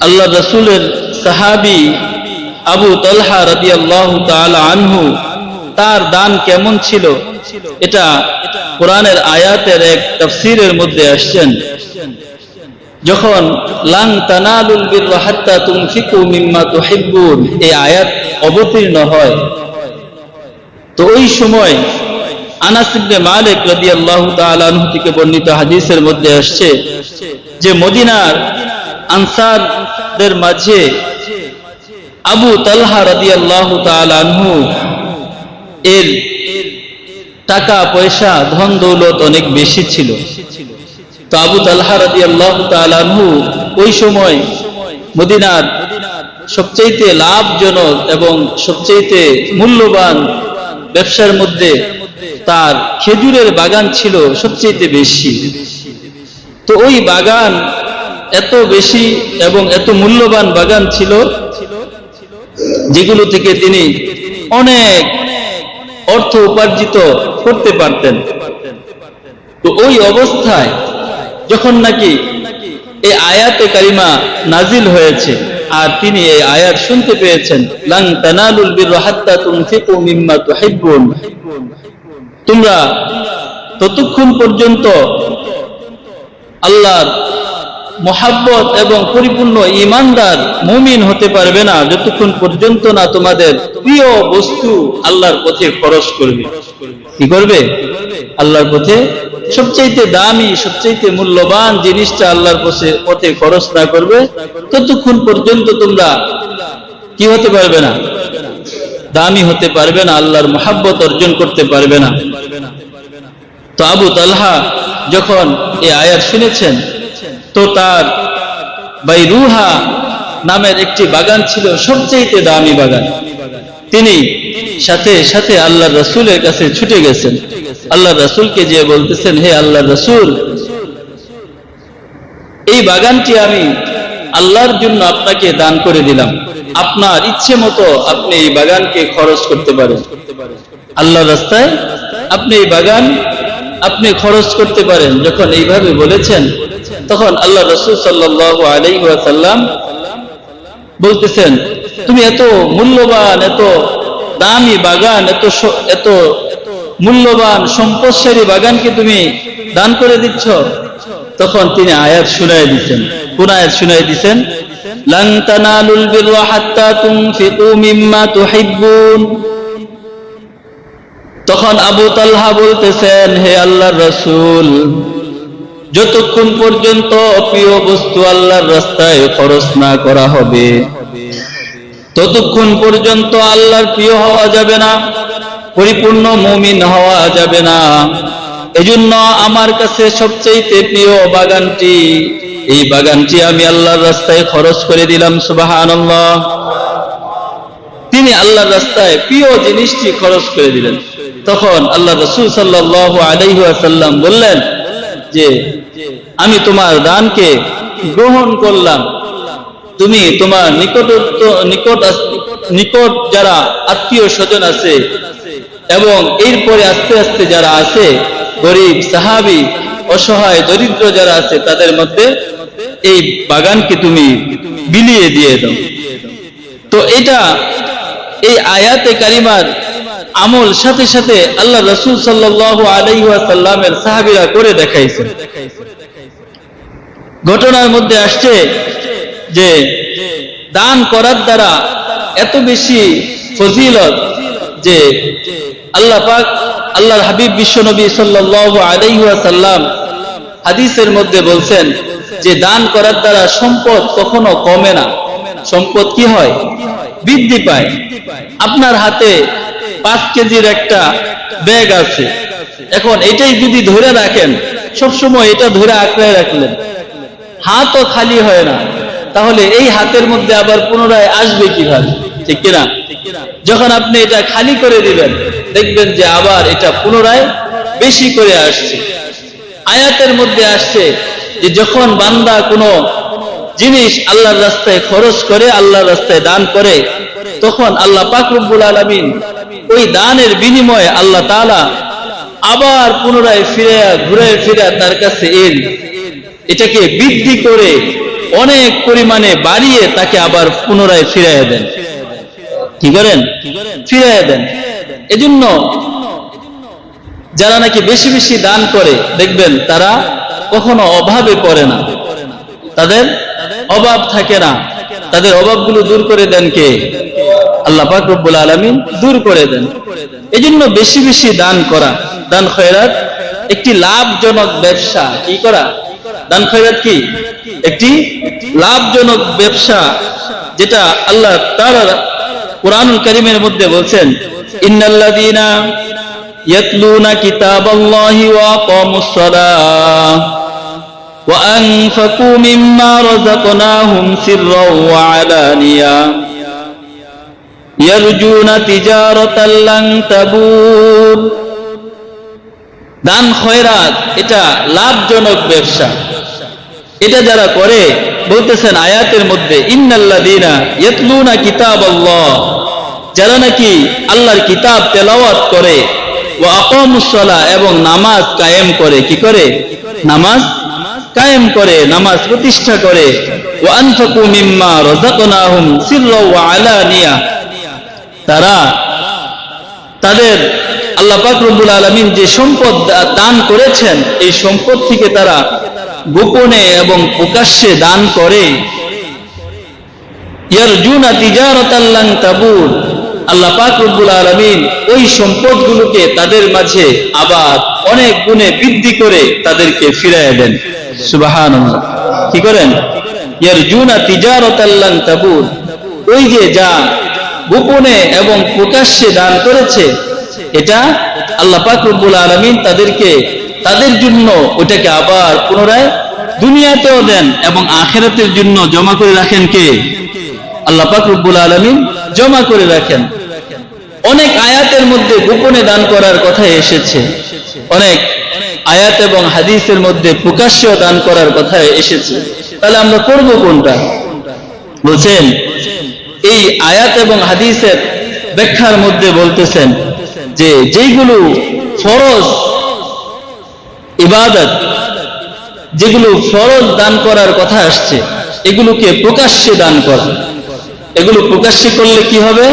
আল্লাহ রসুলের সাহাবি আবু তলহা রবি আল্লাহ আনহু, তার দান কেমন ছিল? এটা কোরআনের আয়াতের এক তফসিরের মধ্যে আসছেন। যখন লাং তানালুল তুনফিকু মিম্মা এই আয়াত অবতীর্ণ হয়। তো ওই সময় আনাস মালিক রাদিয়াল্লাহু আনহু থেকে বর্ণিত হাদিসের মধ্যে আসছে যে মদিনার আনসারদের মাঝে আবু তালহা রাদিয়াল্লাহু তাআলা আনহু এর টাকা, পয়সা, ধন, দৌলত অনেক বেশি ছিল। তো আবু তালহা রাদিয়াল্লাহু তাআলা আনহু ওই সময় মদিনার সবচাইতে লাভজনক এবং সবচাইতে মূল্যবান ব্যবসার মধ্যে তার খেজুরের বাগান ছিল সবচেয়ে বেশি। তো ওই বাগান এত বেশি এবং এত মূল্যবান বাগান ছিল যেগুলো থেকে তিনি অনেক অর্থ উপার্জিত করতে পারতেন। তো ওই অবস্থায় যখন নাকি এই আয়াতে কারিমা নাজিল হয়েছে আর তিনি এই আয়াত শুনতে পেয়েছেন, লাং তানালুল বিররা হাত্তা তুনফিকু মিম্মা তুহিব্বুন তোমরা ততক্ষণ পর্যন্ত আল্লাহর মোহাব্বত এবং পরিপূর্ণ ইমানদার মুমিন হতে পারবে না। যতক্ষণ পর্যন্ত না তোমাদের প্রিয় বস্তু আল্লাহর পথে খরচ করবে। কি করবে? আল্লাহর পথে সবচাইতে দামি, সবচাইতে মূল্যবান জিনিসটা আল্লাহর পথে পথে খরচ না করবে, ততক্ষণ পর্যন্ত তোমরা কি হতে পারবে না? দামি হতে পারবে না, আল্লাহর মোহাব্বত অর্জন করতে পারবে না। তো আবু তালহা যখন এই আয়াত শুনেছেন তো তার বাইরুহা নামের একটি বাগান ছিল সবচেয়ে দামি বাগান। তিনি সাথে সাথে আল্লাহ রসুলের কাছে ছুটে গেছেন। আল্লাহ রসুলকে যে বলতেছেন, হে আল্লাহ রসুল, এই বাগানটি আমি আল্লাহর জন্য আপনাকে দান করে দিলাম। আপনার ইচ্ছে মতো আপনি এই বাগানকে খরচ করতে পারেন। আল্লাহ রাস্তায় আপনি এই বাগান আপনি খরচ করতে পারেন। যখন এইভাবে বলেছেন, তখন আল্লাহ রসুল সাল্লাহ আলাইসাল্লাম বলতেছেন, তুমি এত মূল্যবান, এত দামি বাগান, এত এত মূল্যবান, সম্পদশালী বাগানকে তুমি দান করে দিচ্ছ? তখন তিনি আয়াত শুনাই দিচ্ছেন। কোন আয়াত শুনাই দিচ্ছেন? লাং তানালুল বিররা হাত্তা তুনফিকু মিম্মা তুহিব্বুন। তখন আবু তালহা বলতেছেন, হে আল্লাহর রাসূল, যতক্ষণ পর্যন্ত প্রিয় বস্তু আল্লাহর রাস্তায় খরচ না করা হবে, ততক্ষণ পর্যন্ত আল্লাহর প্রিয় হওয়া যাবে না, পরিপূর্ণ মুমিন হওয়া যাবে না। এজন্য আমার কাছে সবচেয়ে প্রিয় বাগানটি, এই বাগানটি আমি আল্লাহর রাস্তায় খরচ করে দিলাম, সুবহানাল্লাহ। তিনি আল্লাহর রাস্তায় প্রিয় জিনিসটি খরচ করে দিলেন। তখন আল্লাহ রসুল সাল্লাহ আলাইসাল্লাম বললেন যে, আমি তোমার দানকে গ্রহণ করলাম। তুমি তোমার নিকটত্ব নিকট নিকট যারা আত্মীয় স্বজন আছে এবং এরপরে আস্তে আস্তে যারা আছে, গরিব, সাহাবি, অসহায়, দরিদ্র যারা আছে, তাদের মধ্যে এই বাগানকে তুমি বিলিয়ে দিয়ে দাও। তো এটা এই আয়াতে কারিমার আমল সাথে সাথে আল্লাহ রসুল সাল্লাহ আলাইসাল্লামের সাহাবিরা করে দেখাইছে ঘটনার মধ্যে আসছে যে দান করার দ্বারা এত বেশি ফজিলত যে আল্লাহ পাক আল্লাহর হাবিব বিশ্বনবী সাল্লাহ আলাইসাল্লাম হাদিসের মধ্যে বলছেন যে দান করার দ্বারা সম্পদ কখনো কমে না। সম্পদ কি হয়? বৃদ্ধি পায়। আপনার হাতে পাঁচ কেজির একটা ব্যাগ আছে। এখন এটাই যদি ধরে রাখেন, সবসময় এটা ধরে আঁকড়ায় রাখলেন। হাতও খালি হয় না। তাহলে এই হাতের মধ্যে আবার পুনরায় আসবে কীভাবে? ঠিক কিনা? যখন আপনি এটা খালি করে দিবেন, দেখবেন যে আবার এটা পুনরায় বেশি করে আসছে। আয়াতের মধ্যে আসছে যে যখন বান্দা কোনো জিনিস আল্লাহর রাস্তায় খরচ করে, আল্লাহর রাস্তায় দান করে, তখন আল্লাহ পাকরুবুল আলমিন ওই দানের বিনিময়ে আল্লাহ তালা আবার পুনরায় ফিরে ঘুরে ফিরে তার কাছে এর এটাকে বৃদ্ধি করে অনেক পরিমাণে বাড়িয়ে তাকে আবার পুনরায় ফিরাইয়া দেন। কি করেন? ফিরাইয়া দেন। এজন্য যারা নাকি বেশি বেশি দান করে, দেখবেন তারা কখনো অভাবে পড়ে না। তাদের অভাব থাকে না। তাদের অভাবগুলো দূর করে দেন কে? আল্লাহ পাক রব্বুল আলামিন দূর করে দেন এই জন্য বেশি বেশি দান করা দান খয়রাত একটি লাভজনক ব্যবসা কি করা দান খয়রাত কি একটি লাভজনক ব্যবসা যেটা আল্লাহ তাআলা কোরআনুল কারীমের মধ্যে বলছেন ইন্নাল্লাযীনা ইয়াতলুনা কিতাবাল্লাহি ওয়া আকামুস সালাহ وأنفقوا مما رزقناهم سرا وعلانية দান খয়রাত, এটা লাভজনক ব্যবসা। এটা যারা করে, বলতেছেন আয়াতের মধ্যে ইন্নাল্লাদিনা কিতাব আল্লাহ যারা নাকি আল্লাহর কিতাব তেলাওয়াত করে ও এবং নামাজ কায়েম করে, কি করে? নামাজ কায়েম করে, নামাজ প্রতিষ্ঠা করে। ও মিম্মা তারা তাদের আল্লাহ পাক রব্বুল আলামিন যে সম্পদ দান করেছেন, এই সম্পদ থেকে তারা গোপনে এবং প্রকাশ্যে দান করে। আল্লাহ আলামিন ওই তাদের মাঝে আবার অনেক গুণে বৃদ্ধি করে তাদেরকে ফিরাইয়া দেন। সুবহানাল্লাহ। কি করেন? ইয়ারজুনা তিজারাতাল লান তাবুর ওই যে যা গোপনে এবং প্রকাশ্যে দান করেছে, এটা আল্লাহ পাক রব্বুল আলামিন তাদেরকে, তাদের জন্য ওটাকে আবার পুনরায় দুনিয়াতেও দেন এবং আখেরাতের জন্য জমা করে রাখেন কে? আল্লাহ পাক রব্বুল আলামিন জমা করে রাখেন। অনেক আয়াতের মধ্যে গোপনে দান করার কথা এসেছে। অনেক আয়াত এবং হাদিসের মধ্যে প্রকাশ্য দান করার কথা এসেছে। তাহলে আমরা করব কোনটা? বলছেন এই আয়াত এবং হাদিসের ব্যাখ্যার মধ্যে বলতেছেন যে যেইগুলো ফরজ, ইবাদত, যেগুলো ফরজ দান করার কথা আসছে, এগুলোকে প্রকাশ্যে দান করা। এগুলো প্রকাশ্যে করলে কি হবে?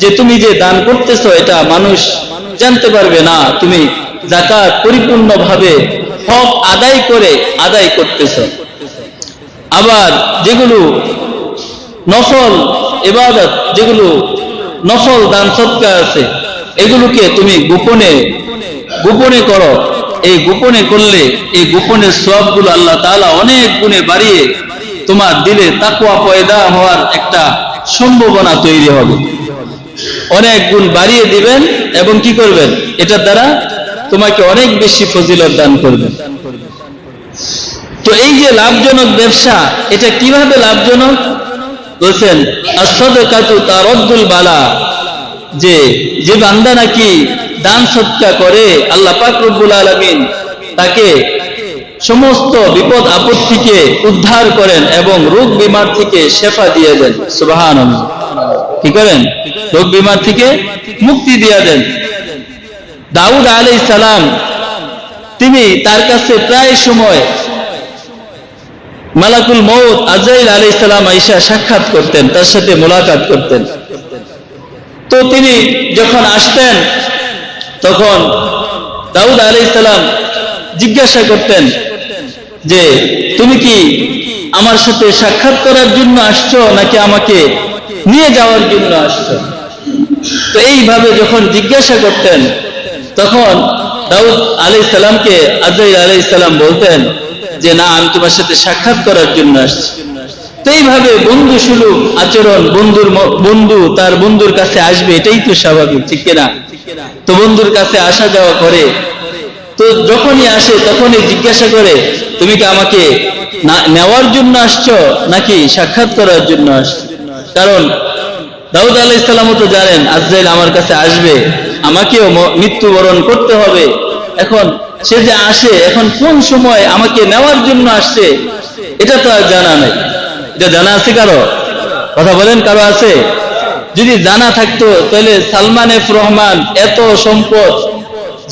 যে তুমি যে দান করতেছো, এটা মানুষ জানতে পারবে না, তুমি জাকাত পরিপূর্ণভাবে হক আদায় করে আদায় করতেছো। আবার যেগুলো নফল ইবাদত, যেগুলো নফল, দান সৎকার আছে, এগুলোকে তুমি গোপনে গোপনে করো। এই গোপনে করলে, এই গোপনের সবগুলো আল্লাহ তাআলা অনেক গুণে বাড়িয়ে তোমার দিলে তাকওয়া পয়দা হওয়ার একটা সম্ভাবনা তৈরি হবে। অনেক গুণ বাড়িয়ে দিবেন এবং কি করবেন? এটার দ্বারা তোমাকে অনেক বেশি ফজিলত দান করবেন। তো এই যে লাভজনক ব্যবসা, এটা কীভাবে লাভজনক? বলছেন বালা যে যে বান্দা নাকি দান সৎকা করে, আল্লাহ আলামিন তাকে সমস্ত বিপদ আপদ থেকে উদ্ধার করেন এবং রোগ বিমার থেকে শেফা দিয়ে দেন। সুবহানাল্লাহ। কি করেন? রোগ বিমার থেকে মুক্তি দিয়ে দেন। দাউদ আলাইহিস সালাম, তিনি তার কাছে প্রায় সময় মালাকুল মৌত আজাইল আলী ইসলাম আইসা সাক্ষাৎ করতেন, তার সাথে মোলাকাত করতেন। তো তিনি যখন আসতেন, তখন দাউদ আলী ইসলাম জিজ্ঞাসা করতেন যে, তুমি কি আমার সাথে সাক্ষাৎ করার জন্য আসছো নাকি আমাকে নিয়ে যাওয়ার জন্য আসছো? তো এইভাবে যখন জিজ্ঞাসা করতেন, তখন দাউদ আলী সালামকে আজাইল আলী ইসলাম বলতেন যে না, আমি তোমার সাথে সাক্ষাৎ করার জন্য আসছি। এইভাবে বন্ধু সুলভ আচরণ বন্ধুর বন্ধু তার বন্ধুর কাছে আসবে, এটাই তো স্বাভাবিক, ঠিক কিনা? তো বন্ধুর কাছে আসা যাওয়া করে। তো যখনই আসে, তখনই জিজ্ঞাসা করে, তুমি কি আমাকে নেওয়ার জন্য আসছো, নাকি সাক্ষাৎ করার জন্য আসছো? কারণ দাউদ আলাহ ইসলামও তো জানেন, আজরাইল আমার কাছে আসবে, আমাকেও মৃত্যুবরণ করতে হবে। এখন সে যে আসে, এখন কোন সময় আমাকে নেওয়ার জন্য আসছে এটা তো আর জানা নাই। এটা জানা আছে কারও? কথা বলেন কারও আছে? যদি জানা থাকতো, তাহলে সালমান এফ রহমান এত সম্পদ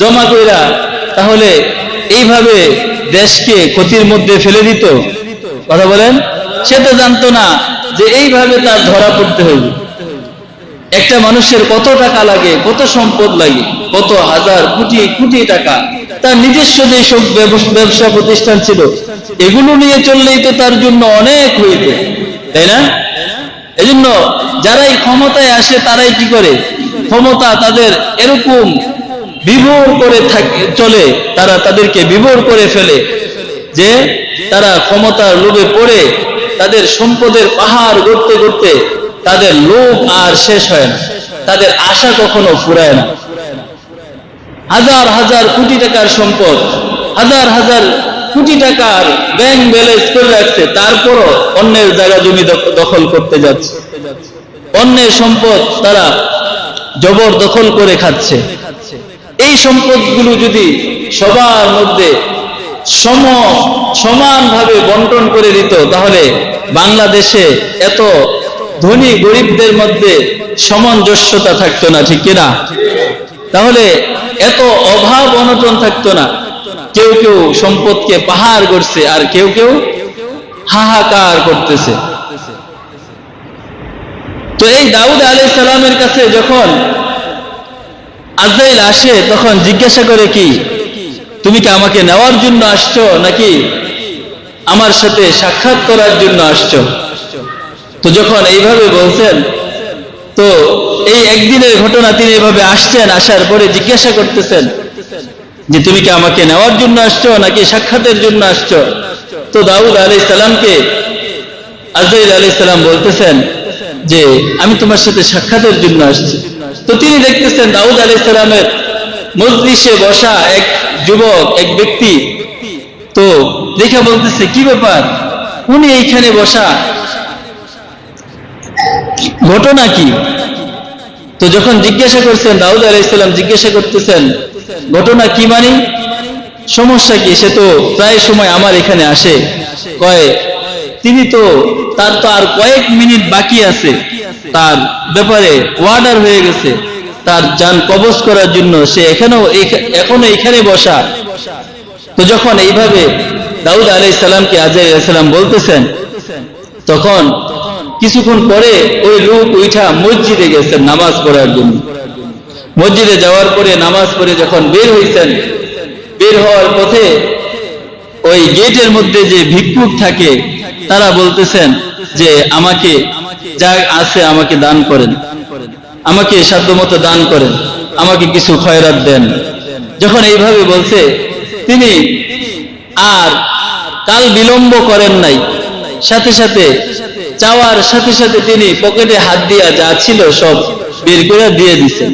জমা কইরা তাহলে এইভাবে দেশকে ক্ষতির মধ্যে ফেলে দিত। কথা বলেন? সে তো জানতো না যে এইভাবে তার ধরা পড়তে হইবে। একটা মানুষের কত টাকা লাগে, কত সম্পদ লাগে, কত হাজার, কোটি কোটি টাকা। তার নিজস্ব যে সব ব্যবসা প্রতিষ্ঠান ছিল, এগুলো নিয়ে চললেই তো তার জন্য অনেক হইত, তাই না? এজন্য যারাই ক্ষমতায় আসে, তারাই কি করে? ক্ষমতা তাদের এরকম বিভোর করে থাকে, চলে, তারা তাদেরকে বিভোর করে ফেলে, যে তারা ক্ষমতার লোভে পড়ে, তাদের সম্পদের পাহাড় গড়তে গড়তে তাদের লোভ আর শেষ হয় না। তাদের আশা কখনো ফুরায় না। হাজার হাজার কোটি টাকার সম্পদ, হাজার হাজার কোটি টাকার ব্যাংক ব্যালেন্স করে রাখছে তারপরও অন্যের জায়গা জমি দখল করতে যাচ্ছে। অন্যের সম্পদ তারা জবর দখল করে খাচ্ছে। এই সম্পদগুলো যদি সবার মধ্যে সম, সমানভাবে বন্টন করে দিত, তাহলে বাংলাদেশে এত ধনী গরিবদের মধ্যে সামঞ্জস্যতা থাকতো না ঠিক কিনা? তাহলে এত অভাব অনটন থাকতো না। কেউ কেউ সম্পদকে পাহাড় করছে আর কেউ কেউ হাহাকার করতেছে। তো এই দাউদ আলী সালামের কাছে যখন আজরাইল আসে তখন জিজ্ঞাসা করে কি তুমি কি আমাকে নেওয়ার জন্য আসছো নাকি আমার সাথে সাক্ষাৎ করার জন্য আসছো? তো যখন এইভাবে বলছেন, তো এই একদিনের ঘটনা তিনি এভাবে আসছেন, আসার পরে জিজ্ঞাসা করতেছেন যে, তুমি কি আমাকে নেওয়ার জন্য আসছো নাকি সাক্ষাতের জন্য আসছো? তো দাউদ আলী সালামকে, আজরাইল আলী সালাম বলতেছেন যে, আমি তোমার সাথে সাক্ষাতের জন্য আসছি। তো তিনি দেখতেছেন দাউদ আলী সালামের মজলিসে বসা এক যুবক, এক ব্যক্তি, তো দেখা বলতেছে, কি ব্যাপার? উনি এইখানে বসা ঘটনা কি তো যখন জিজ্ঞাসা করছেন, দাউদ আলাইসাল্লাম জিজ্ঞাসা করতেছেন ঘটনা কি মানে? সমস্যা কি? সে তো প্রায় সময় আমার এখানে আসে। কয়, তিনি তো, তার তো আর কয়েক মিনিট বাকি আছে। তার ব্যাপারে ওয়ার্ডার হয়ে গেছে। তার যান কবজ করার জন্য সে এখানেও এখনও এখানে বসা। তো যখন এইভাবে দাউদ আলাই সালামকে আজাই সালাম বলতেছেন, তখন কিছুক্ষণ পরে ওই লোক উঠা মসজিদে গেছেন নামাজ পড়ার জন্য। মসজিদে যাওয়ার পরে নামাজ পড়ে যখন বের হইছেন, বের হওয়ার পথে ওই গেটের মধ্যে যে ভিক্ষুক থাকে, তারা বলতেছেন যে আমাকে যা আছে আমাকে দান করেন। আমাকে সাধ্যমতো দান করেন। আমাকে কিছু খয়রাত দেন। যখন এইভাবে বলছে, তিনি আর কাল বিলম্ব করেন নাই। সাথে সাথে চাওয়ার সাথে সাথে তিনি পকেটে হাত দিয়া যা ছিল সব বের করে দিয়ে দিছেন।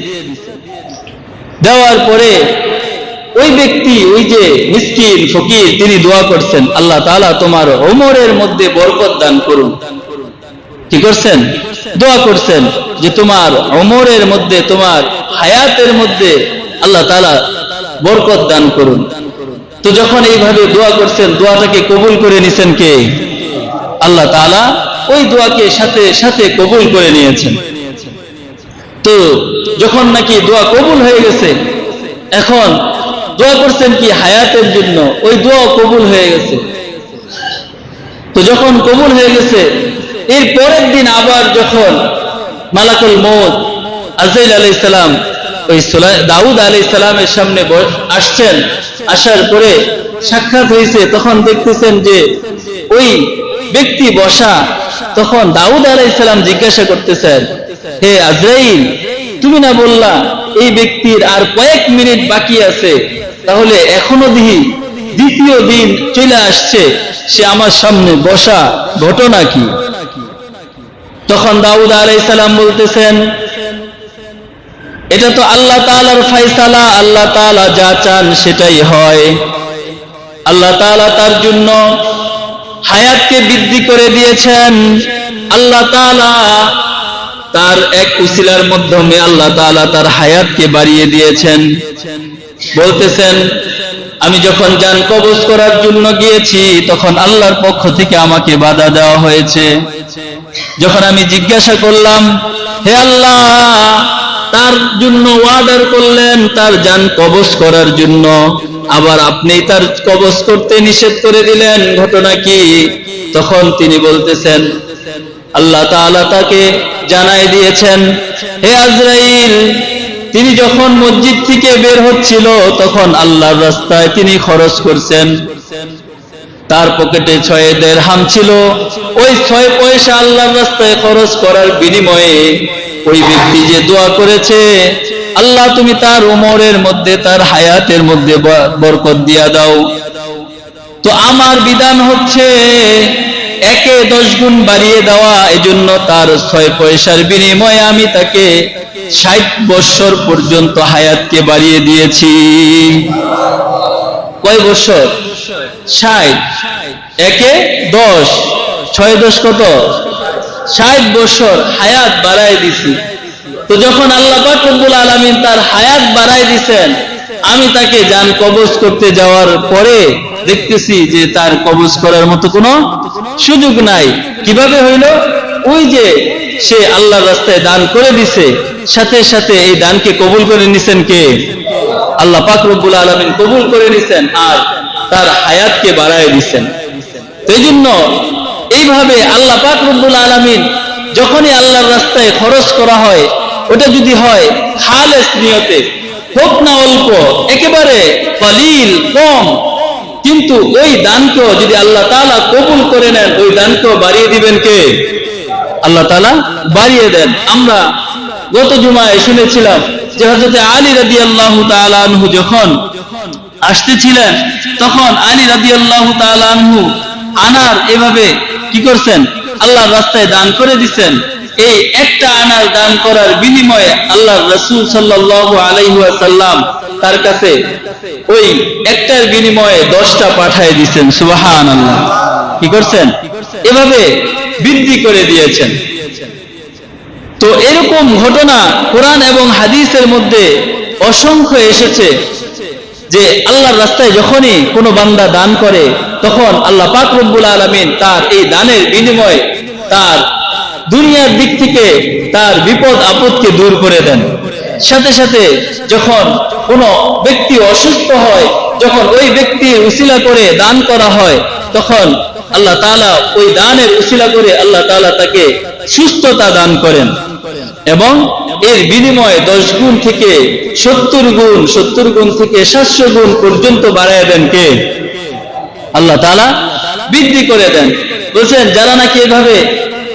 দেওয়ার পরে ওই ব্যক্তি, ওই যে মিসকিন, ফকির, তিনি দোয়া করছেন, আল্লাহ তাআলা তোমার ওমরের মধ্যে বরকত দান করুন। কি করছেন? দোয়া করছেন যে তোমার ওমরের মধ্যে, তোমার হায়াতের মধ্যে আল্লাহ তাআলা বরকত দান করুন। তো যখন এইভাবে দোয়া করছেন, দোয়াটাকে কবুল করে নিছেন কে? আল্লাহ তাআলা ওই দোয়াকে সাথে সাথে কবুল করে নিয়েছেন। তো যখন নাকি দোয়া কবুল হয়ে গেছে, এখন দোয়া করছেন কি হায়াতের জন্য? ওই দোয়া কবুল হয়ে গেছে। তো যখন কবুল হয়ে গেছে, এর পরের দিন আবার যখন মালাকুল মৌত আজাইল আলাই সালাম, ওই দাউদ আলাই সালামের সামনে আসছেন, আসার পরে সাক্ষাৎ হয়েছে তখন দেখতেছেন যে ওই ব্যক্তি বসা তখন দাউদ আলাই সালাম জিজ্ঞাসা করতেছেন, হে আজরাইল, তুমি না বললা এই ব্যক্তির আর কয়েক মিনিট বাকি আছে, তাহলে এখনও দিহি দ্বিতীয় দিন চলে আসছে, সে আমার সামনে বসা ঘটনা কি? তখন দাউদ আলাই সালাম বলতেছেন, এটা তো আল্লাহ তাআলার ফায়সালা, আল্লাহ তাআলা যা চান সেটাই হয়। আল্লাহ তাআলা তার জন্য হায়াতকে বৃদ্ধি করে দিয়েছেন। আল্লাহ তাআলা তার এক উসিলার মাধ্যমে আল্লাহ তাআলা তার হায়াতকে বাড়িয়ে দিয়েছেন। বলতেছেন, আমি যখন যান কবজ করার জন্য গিয়েছি, তখন আল্লাহর পক্ষ থেকে আমাকে বাধা দেওয়া হয়েছে। যখন আমি জিজ্ঞাসা করলাম, হে আল্লাহ তার জন্য ওয়ার্ডার করলেন, তার যান কবজ করার জন্য। আবার আপনি তার কবজ করতে নিষেধ করে দিলেন, ঘটনা কি? তখন তিনি বলতেছেন, আল্লাহ তাআলা তাকে জানাই দিয়েছেন, হে আজরাইল, তিনি যখন মসজিদ থেকে বের হচ্ছিল, তখন আল্লাহর রাস্তায় তিনি খরচ করছেন। তার পকেটে ছয় দেড়হাম ছিল। ওই ছয় পয়সা আল্লাহর রাস্তায় খরচ করার বিনিময়ে ওই ব্যক্তি যে দোয়া করেছে, আল্লাহ তুমি তার উমরের মধ্যে, তার হায়াতের মধ্যে বরকত দিয়া দাও। তো আমার বিধান হচ্ছে, একে দশ গুণ বাড়িয়ে দেওয়া, এজন্য তার ছয় পয়সার বিনিময়ে আমি তাকে ষাট বৎসর পর্যন্ত হায়াতকে বাড়িয়ে দিয়েছি। কয় বৎসর ষাট। একে দশ। ছয় দশ কত? ষাট বছর হায়াত বাড়াই দিছি। তো যখন আল্লাহ পাক রব্বুল আলামিন তার হায়াত বাড়াই দিছেন, আমি তাকে যান কবজ করতে যাওয়ার পরে দেখতেছি যে তার কবজ করার মতো কোনো সুযোগ নাই। কীভাবে হইল? ওই যে সে আল্লাহর রাস্তায় দান করে দিছে, সাথে সাথে এই দানকে কবুল করে নিছেন কে? আল্লাহ পাক আলামিন কবুল করে নিছেন আর তার হায়াতকে বাড়ায় দিছেন। এই জন্য এইভাবে আল্লাহ পাক রব্বুল আলামিন যখনই আল্লাহর রাস্তায় খরচ করা হয়, ওটা যদি হয় খালেস নিয়তে, হোক না অল্প, একেবারে কলিল, কম, কিন্তু ওই দানকেও যদি আল্লাহ তাআলা কবুল করে নেন, ওই দানকেও বাড়িয়ে দিবেন কে? আল্লাহ তাআলা বাড়িয়ে দেন। আমরা গত জুমায় শুনেছিলাম যে হযরত আলী রাদিয়াল্লাহু তাআলা আনহু যখন আসতেছিলেন, তখন আলী রাদিয়াল্লাহু তাআলা আনহু আনার এভাবে কি করছেন? আল্লাহর রাস্তায় দান করে দিচ্ছেন। এই একটা আনার দান করার বিনিময়ে আল্লাহ রসুল আলাইহি তার কাছে ওই একটার বিনিময়ে দশটা পাঠায় দিচ্ছেন। সুবহানাল্লাহ। কি করছেন? এভাবে বৃদ্ধি করে দিয়েছেন। তো এরকম ঘটনা কোরআন এবং হাদিসের মধ্যে অসংখ্য এসেছে। যে আল্লাহর রাস্তায় যখনই কোনো বান্দা দান করে, তখন আল্লাহ পাক রব্বুল আলমিন তার এই দানের বিনিময়ে তার দুনিয়ার দিক থেকে তার বিপদ আপদকে দূর করে দেন। সাথে সাথে যখন কোনো ব্যক্তি অসুস্থ হয়, যখন ওই ব্যক্তি উসিলা করে দান করা হয়, তখন আল্লাহ তালা ওই দানের উসিলা করে আল্লাহ তালা তাকে সুস্থতা দান করেন। এবং এর বিনিময়ে দশ গুণ থেকে সত্তর গুণ সত্তর গুণ থেকে সাতশো গুণ পর্যন্ত বাড়ায় দেন কে? আল্লাহ তালা বৃদ্ধি করে দেন। বলছেন, যারা নাকি এভাবে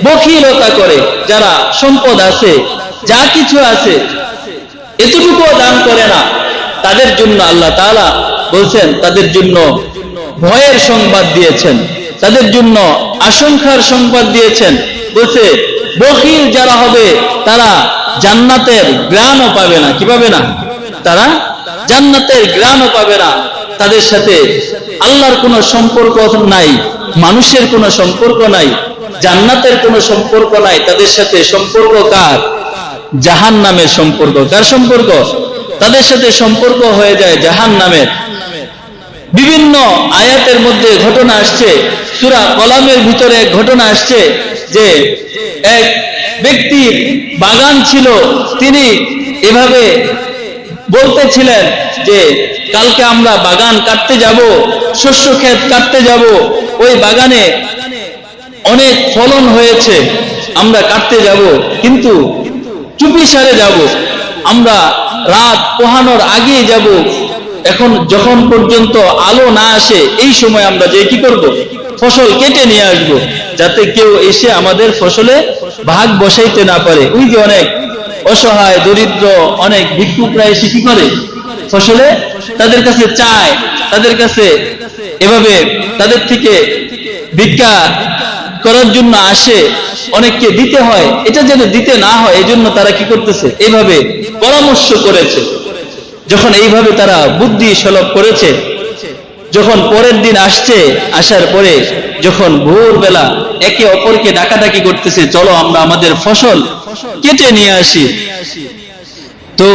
বকিলতা করে, যারা সম্পদ আছে, যা কিছু আছে, এতটুকুও দান করে না, তাদের জন্য আল্লাহ তাআলা বলছেন, তাদের জন্য ভয়ের সংবাদ দিয়েছেন, তাদের জন্য আশঙ্কার সংবাদ দিয়েছেন। বলছে বকিল যারা হবে, তারা জান্নাতের গ্রাণও পাবে না। কি পাবে না? তারা জান্নাতের গ্রাণও পাবে না। তাদের সাথে আল্লাহর কোনো সম্পর্ক নাই, মানুষের কোনো সম্পর্ক নাই, জান্নাতের কোনো সম্পর্ক নাই। তাদের সাথে সম্পর্ক কার? জাহান নামের সম্পর্ক। কার সম্পর্ক? তাদের সাথে সম্পর্ক হয়ে যায় জাহান নামের বিভিন্ন আয়াতের মধ্যে ঘটনা আসছে, সুরা কলামের ভিতরে এক ঘটনা আসছে যে এক ব্যক্তির বাগান ছিল, তিনি এভাবে বলতেছিলেন যে, কালকে আমরা বাগান কাটতে যাব, শস্য ক্ষেত কাটতে যাব, ওই বাগানে অনেক ফলন হয়েছে, আমরা কাটতে যাব, কিন্তু চুপি সারে যাব, আমরা রাত পোহানোর আগেই যাব, এখন যখন পর্যন্ত আলো না আসে, এই সময় আমরা যে কি করব? ফসল কেটে নিয়ে আসব, যাতে কেউ এসে আমাদের ফসলে ভাগ বসাইতে না পারে। ওই যে অনেক অসহায়, দরিদ্র, অনেক ভিক্ষুকরা এসে কি করে? ফসলে তাদের কাছে চায়, তাদের কাছে এভাবে তাদের থেকে ভিক্ষা করার জন্য আসে, অনেককে দিতে হয়। এটা যেন দিতে না হয় এই জন্য তারা কি করতেছে? এইভাবে পরামর্শ করেছে। যখন এইভাবে তারা বুদ্ধি সলভ করেছে যখন পরের দিন আসছে, আসার পরে যখন ভোরবেলা একে অপরকে ডাকাডাকি করতেছে, চলো আমরা আমাদের ফসল কেটে নিয়ে আসি। তো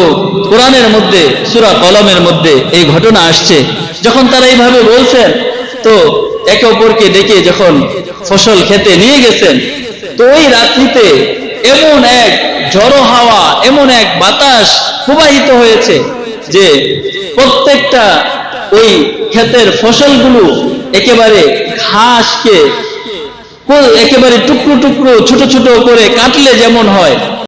কোরআনের মধ্যে, সুরা কলমের মধ্যে এই ঘটনা আসছে। যখন তারা এইভাবে বলছেন, তো একে অপরকে ডেকে যখন ফসল খেতে নিয়ে গেছেন, তো ওই রাত্রিতে এমন এক ঝড়ো হাওয়া, এমন এক বাতাস প্রবাহিত হয়েছে যে প্রত্যেকটা ওই ক্ষেতের ফসলগুলো একেবারে ঘাসকে একেবারে টুকরো টুকরো ছোট ছোট করে কাটলে যেমন হয়